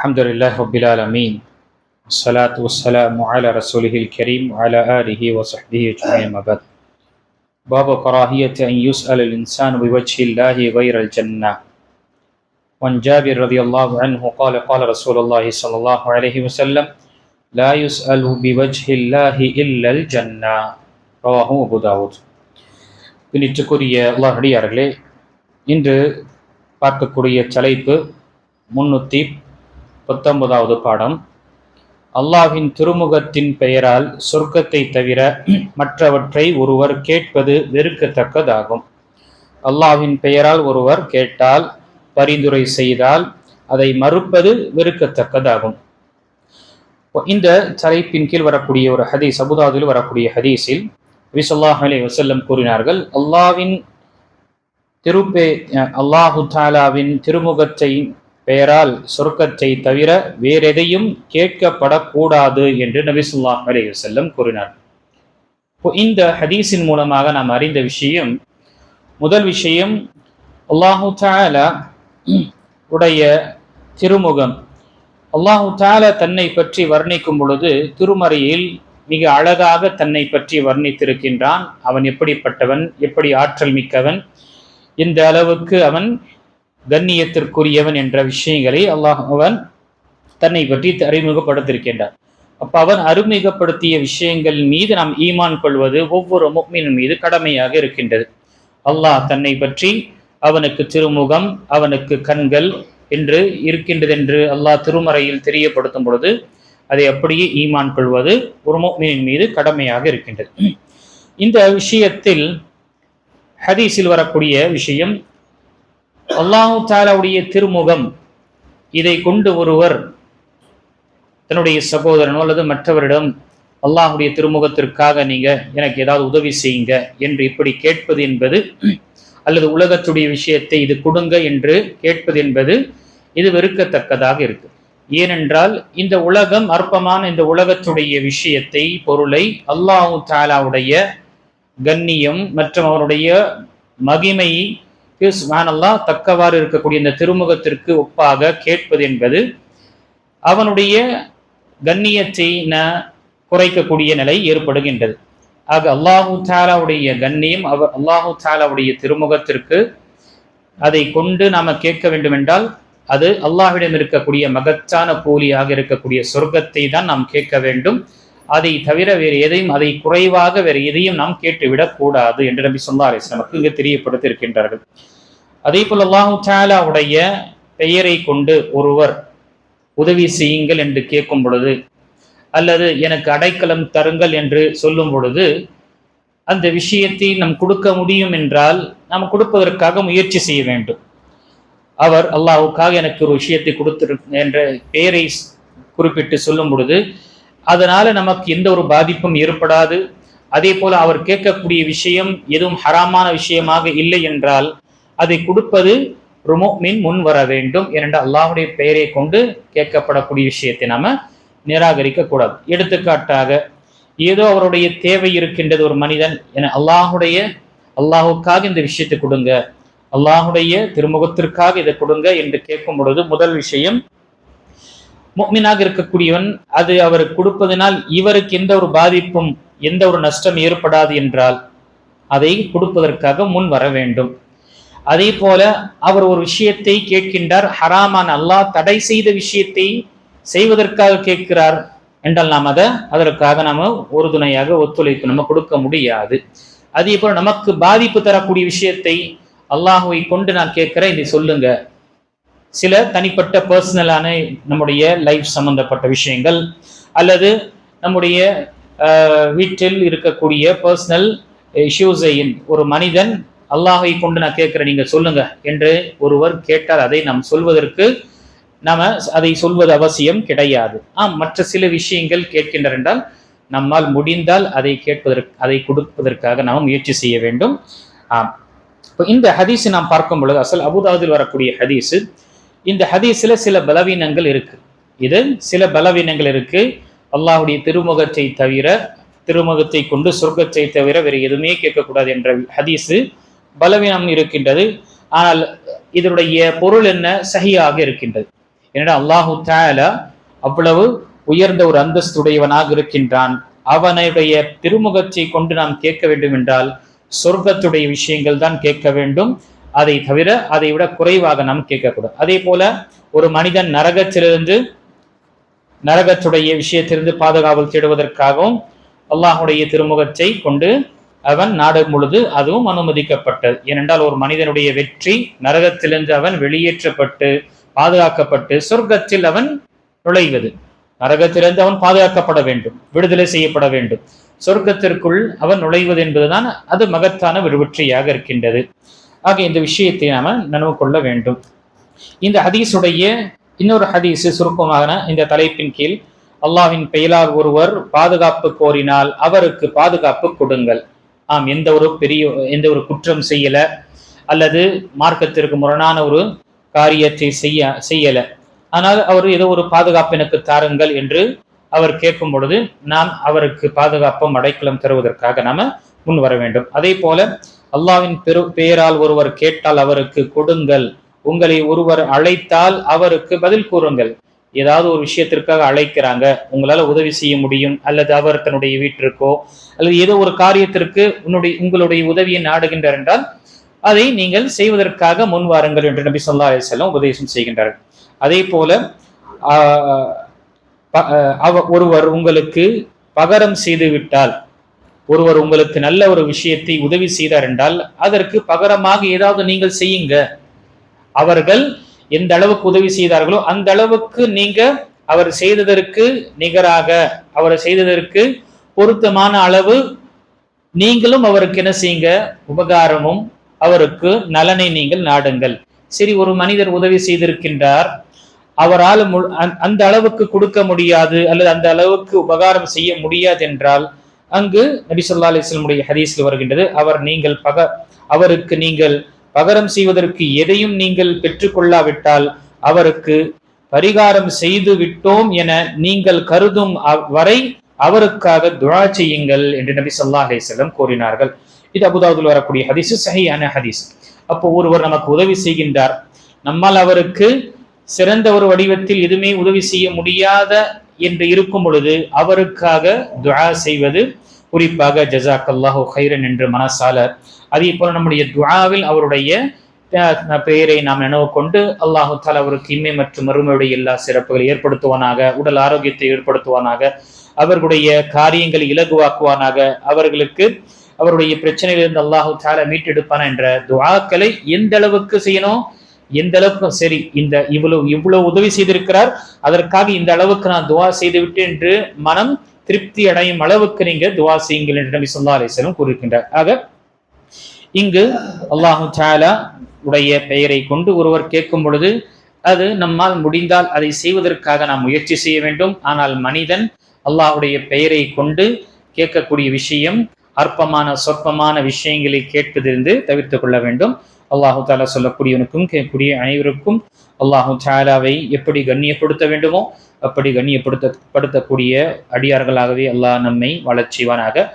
الحمد لله رب العالمين والصلاة والسلام على رسوله الكريم وعلى آله وصحبه أجمعين ما بعد باب كراهية أن يسأل الإنسان بوجه الله غير الجنة وعن جابر رضي الله عنه قال قال رسول الله صلى الله عليه وسلم لا يسأل بوجه الله إلا الجنة رواه أبو داود பின்னிட்டுக்குரிய அல்லாஹ் அடியார்களே இன்று பார்க்கக்கூடிய தலைப்பு முன்னூற்றி பத்தொன்பதாவது பாடம். அல்லாஹின் திருமுகத்தின் பெயரால் சொர்க்கத்தை தவிர மற்றவற்றை ஒருவர் கேட்பது வெறுக்கத்தக்கதாகும். அல்லாஹின் பெயரால் ஒருவர் கேட்டால் பரிந்துரை செய்தால் அதை மறுப்பது வெறுக்கத்தக்கதாகும். இந்த தலைப்பின் கீழ் வரக்கூடிய ஒரு ஹதீஸ் அபுதாதில் வரக்கூடிய ஹதீஸில் விசல்லாஹ் அலி வசல்லம் கூறினார்கள் அல்லாவின் திருப்பே அல்லாஹு தாலாவின் திருமுகத்தை பெயரால் சொர்க்கத்தை தவிர வேறெதையும் கேட்கப்படக்கூடாது என்று நபிசுல்லா அலி செல்லம் கூறினார். இந்த ஹதீஸின் மூலமாக நாம் அறிந்த விஷயம் முதல் விஷயம் அல்லாஹு தாலா உடைய திருமுகம். அல்லாஹு தாலா தன்னை பற்றி வர்ணிக்கும் பொழுது திருமறையில் மிக அழகாக தன்னை பற்றி வர்ணித்திருக்கின்றான். அவன் எப்படிப்பட்டவன் எப்படி ஆற்றல் மிக்கவன் இந்த அளவுக்கு அவன் கண்ணியத்திற்குரியவன் என்ற விஷயங்களை அல்லாஹ் அவன் தன்னை பற்றி அறிமுகப்படுத்தியிருக்கின்றான். அப்ப அவன் அறிமுகப்படுத்திய விஷயங்கள் மீது நாம் ஈமான் கொள்வது ஒவ்வொரு முக்மின் மீது கடமையாக இருக்கின்றது. அல்லாஹ் தன்னை பற்றி அவனுக்கு திருமுகம் அவனுக்கு கண்கள் என்று இருக்கின்றது என்று அல்லாஹ் திருமறையில் தெரியப்படுத்தும் பொழுது அதை அப்படியே ஈமான் கொள்வது ஒரு மோமினின் மீது கடமையாக இருக்கின்றது. இந்த விஷயத்தில் ஹதீஸில் வரக்கூடிய விஷயம் அல்லாஹு தாலாவுடைய திருமுகம். இதை கொண்டு ஒருவர் தன்னுடைய சகோதரனோ அல்லது மற்றவரிடம் அல்லாஹுடைய திருமுகத்திற்காக நீங்க எனக்கு ஏதாவது உதவி செய்யுங்க என்று இப்படி கேட்பது என்பது அல்லது உலகத்துடைய விஷயத்தை இது கொடுங்க என்று கேட்பது என்பது இது வெறுக்கத்தக்கதாக இருக்கு. ஏனென்றால் இந்த உலகம் அற்பமான இந்த உலகத்துடைய விஷயத்தை பொருளை அல்லாஹு தாலாவுடைய கண்ணியம் மற்றும் அவருடைய மகிமை சுபானல்லா தக்கவாறு இருக்கக்கூடிய இந்த திருமுகத்திற்கு ஒப்பாக கேட்பது என்பது அவனுடைய கண்ணியத்தை குறைக்கக்கூடிய நிலை ஏற்படுகின்றது. ஆக அல்லாஹு சாலாவுடைய கண்ணியம் அவர் அல்லாஹூ சாலாவுடைய திருமுகத்திற்கு அதை கொண்டு நாம கேட்க வேண்டும் என்றால் அது அல்லாஹ்விடம் இருக்கக்கூடிய மகச்சான கூலியாக இருக்கக்கூடிய சொர்க்கத்தை தான் நாம் கேட்க வேண்டும். அதை தவிர வேறு எதையும் அதை குறைவாக வேறு எதையும் நாம் கேட்டுவிடக் கூடாது என்று நபி சொல்லா நமக்கு இங்கு தெரியப்படுத்தி இருக்கின்றார்கள் அதே போல் அல்லாஹு தாலாவுடைய பெயரை கொண்டு ஒருவர் உதவி செய்யுங்கள் என்று கேட்கும் பொழுது அல்லது எனக்கு அடைக்கலம் தருங்கள் என்று சொல்லும் பொழுது அந்த விஷயத்தை நாம் கொடுக்க முடியும் என்றால் நாம் கொடுப்பதற்காக முயற்சி செய்ய வேண்டும். அவர் அல்லாஹுக்காக எனக்கு ஒரு விஷயத்தை கொடுத்திரு என்ற பெயரை குறிப்பிட்டு சொல்லும் பொழுது அதனால நமக்கு எந்த ஒரு பாதிப்பும் ஏற்படாது. அதே போல அவர் கேட்கக்கூடிய விஷயம் எதுவும் ஹராமான விஷயமாக இல்லை என்றால் அதை கொடுப்பது ருமோமின் முன் வர வேண்டும். ஏனென்றால் அல்லாஹுடைய பெயரை கொண்டு கேட்கப்படக்கூடிய விஷயத்தை நாம நிராகரிக்க கூடாது. எடுத்துக்காட்டாக ஏதோ அவருடைய தேவை இருக்கின்றது ஒரு மனிதன் என அல்லாஹுடைய அல்லாஹுக்காக இந்த விஷயத்தை கொடுங்க. அல்லாஹுடைய திருமுகத்திற்காக இதை கொடுங்க என்று கேட்கும் பொழுது முதல் விஷயம் முக்மினாக இருக்கக்கூடியவன் அது அவர் கொடுப்பதனால் இவருக்கு எந்த ஒரு பாதிப்பும் எந்த ஒரு நஷ்டம் ஏற்படாது என்றால் அதை கொடுப்பதற்காக முன் வர வேண்டும். அதே போல அவர் ஒரு விஷயத்தை கேட்கின்றார் ஹராமான் அல்லாஹ் தடை செய்த விஷயத்தை செய்வதற்காக கேட்கிறார் என்றால் நாம் அதை அதற்காக நாம உறுதுணையாக ஒத்துழைப்பு நம்ம கொடுக்க முடியாது. அதே போல நமக்கு பாதிப்பு தரக்கூடிய விஷயத்தை அல்லாஹுவை கொண்டு நான் கேட்கிறேன் இதை சொல்லுங்க. சில தனிப்பட்ட பர்சனலான நம்முடைய லைஃப் சம்பந்தப்பட்ட விஷயங்கள் அல்லது நம்முடைய வீட்டில் இருக்கக்கூடிய பர்சனல் இஷ்யூஸை ஒரு மனிதன் அல்லாஹை கொண்டு நான் கேட்குறேன் நீங்கள் சொல்லுங்க என்று ஒருவர் கேட்டால் அதை நாம் சொல்வதற்கு நாம் அதை சொல்வது அவசியம் கிடையாது. ஆம் மற்ற சில விஷயங்கள் கேட்கின்றன என்றால் நம்மால் முடிந்தால் அதை கேட்பதற்கு அதை கொடுப்பதற்காக நாம் முயற்சி செய்ய வேண்டும். ஆம். இப்போ இந்த ஹதீஸை நாம் பார்க்கும் பொழுது அசல் அபுதாபில் வரக்கூடிய ஹதீஸு இந்த ஹதீஸில் சில பலவீனங்கள் இருக்குது இது சில பலவீனங்கள் இருக்கு. அல்லாஹுடைய திருமுகத்தை தவிர திருமுகத்தை கொண்டு சொர்க்கத்தை தவிர வேறு எதுவுமே கேட்கக்கூடாது என்ற ஹதீஸு பலவீனம் இருக்கின்றது. ஆனால் இதனுடைய பொருள் என்ன? சகியாக இருக்கின்றது. என்னடா அல்லாஹு தாலா அவ்வளவு உயர்ந்த ஒரு அந்தஸ்துடையவனாக இருக்கின்றான். அவனுடைய திருமுகத்தை கொண்டு நாம் கேட்க வேண்டும் என்றால் சொர்க்கத்துடைய விஷயங்கள் தான் கேட்க வேண்டும். அதை தவிர அதை விட குறைவாக நாம் கேட்கக்கூடாது. அதே போல ஒரு மனிதன் நரகத்திலிருந்து நரகத்துடைய விஷயத்திலிருந்து பாதுகாவல் தேடுவதற்காகவும் அல்லாஹுடைய திருமுகத்தை கொண்டு அவன் நாடும் பொழுது அதுவும் அனுமதிக்கப்பட்டது. ஏனென்றால் ஒரு மனிதனுடைய வெற்றி நரகத்திலிருந்து அவன் வெளியேற்றப்பட்டு பாதுகாக்கப்பட்டு சொர்க்கத்தில் அவன் நுழைவது. நரகத்திலிருந்து அவன் பாதுகாக்கப்பட வேண்டும் விடுதலை செய்யப்பட வேண்டும். சொர்க்கத்திற்குள் அவன் நுழைவது என்பதுதான் அது மகத்தான ஒரு வெற்றியாக இருக்கின்றது. ஆக இந்த விஷயத்தை நாம் நினைவு கொள்ள வேண்டும். இந்த ஹதீஸுடைய இன்னொரு ஹதீஸ் சுருக்கமான இந்த தலைப்பின் கீழ் அல்லாஹ்வின் பெயரால் ஒருவர் பாதுகாப்பு கோரினால் அவருக்கு பாதுகாப்பு கொடுங்கள். ஆம் எந்த ஒரு பெரிய எந்த ஒரு குற்றம் செய்யல அல்லது மார்க்கத்திற்கு முரணான ஒரு காரியத்தை செய்ய செய்யல. ஆனால் அவர் ஏதோ ஒரு பாதுகாப்பு எனக்கு தாருங்கள் என்று அவர் கேட்கும் பொழுது நாம் அவருக்கு பாதுகாப்பும் அடைக்கலம் தருவதற்காக நாம முன் வர வேண்டும். அதே போல அல்லாவின் பெரு பெயரால் ஒருவர் கேட்டால் அவருக்கு கொடுங்கள். உங்களை ஒருவர் அழைத்தால் அவருக்கு பதில் கூறுங்கள். ஏதாவது ஒரு விஷயத்திற்காக அழைக்கிறாங்க உங்களால் உதவி செய்ய முடியும் அல்லது அவர் தன்னுடைய வீட்டிற்கோ அல்லது ஏதோ ஒரு காரியத்திற்கு உன்னுடைய உங்களுடைய உதவியை நாடுகின்றார் என்றால் அதை நீங்கள் செய்வதற்காக முன் வாருங்கள் என்று நபி சொல்லா அலிசல்லாம் உபதேசம் செய்கின்றார்கள். அதே போல ப- அவ- ஒருவர் உங்களுக்கு பகரம் செய்து விட்டால் ஒருவர் உங்களுக்கு நல்ல ஒரு விஷயத்தை உதவி செய்தார் என்றால் அதற்கு பகரமாக ஏதாவது நீங்கள் செய்யுங்க. அவர்கள் எந்த அளவுக்கு உதவி செய்தார்களோ அந்த அளவுக்கு நீங்க அவர் செய்ததற்கு நிகராக அவர் செய்ததற்கு பொருத்தமான அளவு நீங்களும் அவருக்கு என்ன செய்யுங்க? உபகாரமும் அவருக்கு நலனை நீங்கள் நாடுங்கள். சரி ஒரு மனிதர் உதவி செய்திருக்கின்றார். அவரால் அந்த அளவுக்கு கொடுக்க முடியாது அல்லது அந்த அளவுக்கு உபகாரம் செய்ய முடியாது என்றால் அங்கு நபி சொல்லா அலிஸ்லமுடைய ஹதீஸில் வருகின்றது. அவர் நீங்கள் பக அவருக்கு நீங்கள் பகரம் செய்வதற்கு எதையும் நீங்கள் பெற்றுக்கொள்ளாவிட்டால் அவருக்கு பரிகாரம் செய்து விட்டோம் என நீங்கள் கருதும் அவ்- வரை அவருக்காக துழா செய்யுங்கள் என்று நபி சொல்லா அலைஹி கூறினார்கள். இது அபுதாபுல் வரக்கூடிய ஹதீஸ் சஹியான ஹதீஸ். அப்போ ஒருவர் நமக்கு உதவி செய்கின்றார். நம்மால் அவருக்கு சிறந்த ஒரு வடிவத்தில் எதுவுமே உதவி செய்ய முடியாத என்று இருக்கும் பொழுது அவருக்காக துழா செய்வது குறிப்பாக ஜசாக் அல்லாஹோ ஹைரன் என்று மனசால அதே போல நம்முடைய துவாவில் அவருடைய பெயரை நாம் நினைவு கொண்டு அல்லாஹு தால அவருக்கு இம்மை மற்றும் மறுமையுடைய எல்லா சிறப்புகளை ஏற்படுத்துவானாக உடல் ஆரோக்கியத்தை ஏற்படுத்துவானாக அவர்களுடைய காரியங்களை இலகுவாக்குவானாக அவர்களுக்கு அவருடைய பிரச்சனையிலிருந்து அல்லாஹு தால மீட்டெடுப்பான என்ற துவாக்களை எந்த அளவுக்கு செய்யணும் எந்த அளவுக்கு சரி இந்த இவ்வளவு இவ்வளவு உதவி செய்திருக்கிறார் அதற்காக இந்த அளவுக்கு நான் துவா செய்து விட்டேன் என்று மனம் திருப்தி அடையும் அளவுக்கு நீங்க துவா செய்யுங்கள் என்று நபி சொல்லா அலிஸ்லம் கூறியிருக்கின்றார் ஆக இங்கு அல்லாஹு சாலா உடைய பெயரை கொண்டு ஒருவர் கேட்கும் பொழுது அது நம்மால் முடிந்தால் அதை செய்வதற்காக நாம் முயற்சி செய்ய வேண்டும். ஆனால் மனிதன் அல்லாஹ்வுடைய பெயரை கொண்டு கேட்கக்கூடிய விஷயம் அற்பமான சொற்பமான விஷயங்களை கேட்பதிலிருந்து தவிர்த்து கொள்ள வேண்டும். அல்லாஹு தாலா சொல்லக்கூடியவனுக்கும் கேட்கக்கூடிய அனைவருக்கும் அல்லாஹு தாலாவை எப்படி கண்ணியப்படுத்த வேண்டுமோ அப்படி கண்ணியப்படுத்த படுத்தக்கூடிய அடியார்களாகவே அல்லாஹ் நம்மை வளர்ச்சிவானாக